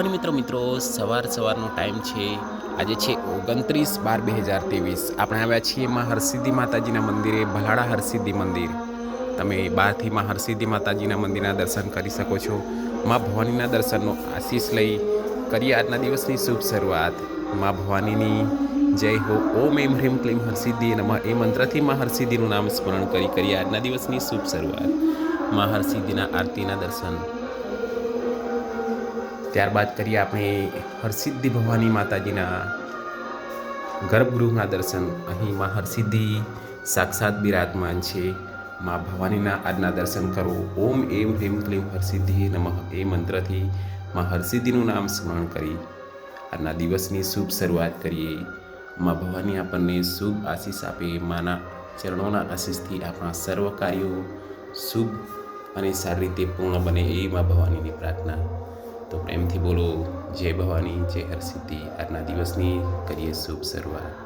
અને મિત્રો મિત્રો, સવાર સવારનો ટાઈમ છે. આજે છે ઓગણત્રીસ બાર બે હજાર ત્રેવીસ. આપણે આવ્યા છીએ માં હરસિદ્ધિ માતાજીના મંદિરે ભલાડા હરસિદ્ધિ મંદિર. તમે બહારથી માં હરસિદ્ધિ માતાજીના મંદિરના દર્શન કરી શકો છો. માં ભવાનીના દર્શનનો આશીષ લઈ કરીએ આજના દિવસની શુભ શરૂઆત. માં ભવાનીની જય હો, ઓમ એમ હ્રીમ ક્લીમ હરસિદ્ધિ નમઃ. એ મંત્રથી માં હરસિદ્ધિનું નામ સ્મરણ કરી કરીએ આજના દિવસની શુભ શરૂઆત. માં હરસિદ્ધિના આરતીના દર્શન. ત્યારબાદ કરીએ આપણે હરસિદ્ધિ ભવાની માતાજીના ગર્ભગૃહના દર્શન. અહીં માં હરસિદ્ધિ સાક્ષાત બિરાજમાન છે. મા ભવાનીના આજના દર્શન કરો. ઓમ એમ હેમ ક્લીમ હરસિદ્ધિ નમઃ. એ મંત્રથી માં હરસિદ્ધિનું નામ સ્મરણ કરી આજના દિવસની શુભ શરૂઆત કરીએ. મા ભવાની આપણને શુભ આશીષ આપે. માના ચરણોના આશીષથી આપણા સર્વ કાર્યો શુભ અને સારી રીતે પૂર્ણ બને એ મા ભવાનીની પ્રાર્થના. તો પ્રેમથી બોલો જય ભવાની જય હરસિદ્ધિ આજના દિવસની કરીએ શુભ શરૂઆત.